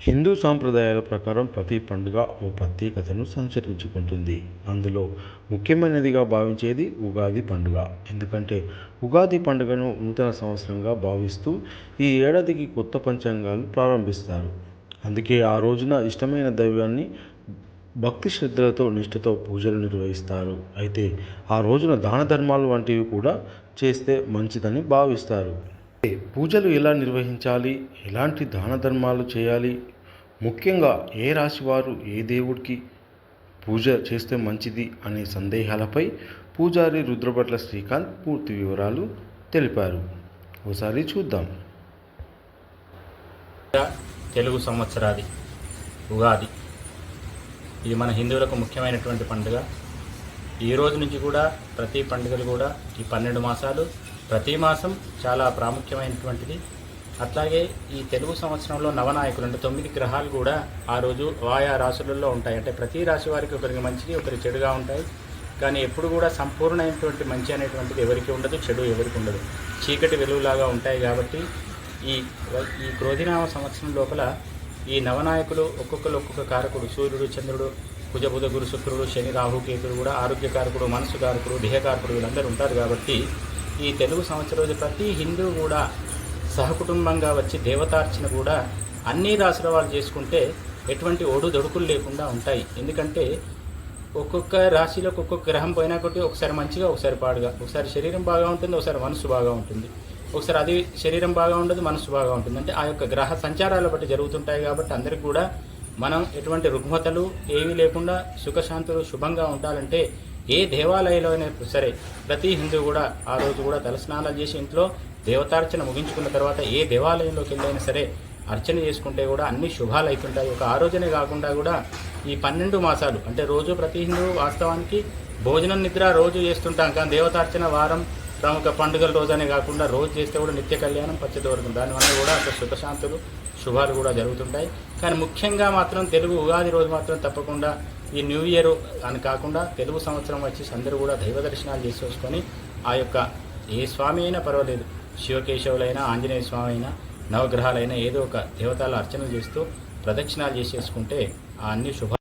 హిందూ సాంప్రదాయాల ప్రకారం ప్రతి పండుగ ఓ ప్రత్యేకతను సంచరించుకుంటుంది. అందులో ముఖ్యమైనదిగా భావించేది ఉగాది పండుగ. ఎందుకంటే ఉగాది పండుగను నూతన సంవత్సరంగా భావిస్తూ ఈ ఏడాదికి కొత్త పంచాంగాలు ప్రారంభిస్తారు. అందుకే ఆ రోజున ఇష్టమైన దైవాన్ని భక్తి శ్రద్ధలతో నిష్ఠతో పూజలు నిర్వహిస్తారు. అయితే ఆ రోజున దాన ధర్మాలు వంటివి కూడా చేస్తే మంచిదని భావిస్తారు. పూజలు ఎలా నిర్వహించాలి? ఎలాంటి దాన ధర్మాలు చేయాలి? ముఖ్యంగా ఏ రాశి వారు ఏ దేవుడికి పూజ చేస్తే మంచిది అనే సందేహాలపై పూజారి రుద్రభట్ల శ్రీకాంత్ పూర్తి వివరాలు తెలిపారు. ఒకసారి చూద్దాం. తెలుగు సంవత్సరాది ఉగాది. ఇది మన హిందువులకు ముఖ్యమైనటువంటి పండుగ. ఈ రోజు నుంచి కూడా ప్రతి పండుగలు కూడా ఈ పన్నెండు మాసాలు ప్రతి మాసం చాలా ప్రాముఖ్యమైనటువంటిది. అట్లాగే ఈ తెలుగు సంవత్సరంలో నవనాయకులు అంటే తొమ్మిది గ్రహాలు కూడా ఆ రోజు ఆయా రాశులలో ఉంటాయి. అంటే ప్రతి రాశి వారికి ఒకరికి మంచిది ఒకరికి చెడుగా ఉంటాయి. కానీ ఎప్పుడు కూడా సంపూర్ణమైనటువంటి మంచి అనేటువంటిది ఎవరికి ఉండదు చెడు ఎవరికి ఉండదు. చీకటి వెలుగులాగా ఉంటాయి కాబట్టి ఈ ఈ క్రోధినామ సంవత్సరం లోపల ఈ నవనాయకులు ఒక్కొక్కరు ఒక్కొక్క కారకుడు సూర్యుడు చంద్రుడు కుజబుధ గురు శుక్రుడు శని రాహు కేతుడు కూడా ఆరోగ్యకారకుడు మనసు కారకుడు దేహకారకుడు వీళ్ళందరూ ఉంటారు కాబట్టి ఈ తెలుగు సంవత్సరం రోజు ప్రతి హిందూ కూడా సహకుటుంబంగా వచ్చి దేవతార్చన కూడా అన్ని రాసుల వాళ్ళు చేసుకుంటే ఎటువంటి ఒడు దొడుకులు లేకుండా ఉంటాయి. ఎందుకంటే ఒక్కొక్క రాశిలోకి ఒక్కొక్క గ్రహం పోయినా కొట్టి ఒకసారి మంచిగా ఒకసారి పాడుగా. ఒకసారి శరీరం బాగా ఉంటుంది ఒకసారి మనసు బాగా ఉంటుంది. ఒకసారి అది శరీరం బాగా ఉండదు మనసు బాగా ఉంటుంది. అంటే ఆ యొక్క గ్రహ సంచారాల బట్టి జరుగుతుంటాయి కాబట్టి అందరికి కూడా మనం ఎటువంటి రుగ్మతలు ఏమీ లేకుండా సుఖశాంతులు శుభంగా ఉండాలంటే ఏ దేవాలయంలో అయినా సరే ప్రతి హిందూ కూడా ఆ రోజు కూడా తలస్నానాలు చేసి ఇంట్లో దేవతార్చన ముగించుకున్న తర్వాత ఏ దేవాలయంలోకి వెళ్ళైనా సరే అర్చన చేసుకుంటే కూడా అన్ని శుభాలు అవుతుంటాయి ఒక ఆ రోజునే కాకుండా కూడా ఈ పన్నెండు మాసాలు అంటే రోజు ప్రతి హిందూ వాస్తవానికి భోజనం నిద్ర రోజు చేస్తుంటాం. కానీ దేవతార్చన వారం ప్రముఖ పండుగల రోజనే కాకుండా రోజు చేస్తే కూడా నిత్య కళ్యాణం పచ్చదోరకం. దానివల్ల కూడా అక్కడ సుఖశాంతులు శుభాలు కూడా జరుగుతుంటాయి. కానీ ముఖ్యంగా మాత్రం తెలుగు ఉగాది రోజు మాత్రం తప్పకుండా ఈ న్యూ ఇయర్ అని కాకుండా తెలుగు సంవత్సరం వచ్చి అందరూ కూడా దైవ దర్శనాలు చేసుకొని ఆ యొక్క ఏ స్వామి అయినా పర్వాలేదు. శివకేశవులైనా ఆంజనేయ స్వామి అయినా నవగ్రహాలైనా ఏదో ఒక దేవతల అర్చన చేస్తూ ప్రదక్షిణాలు చేసేసుకుంటే ఆ అన్ని శుభ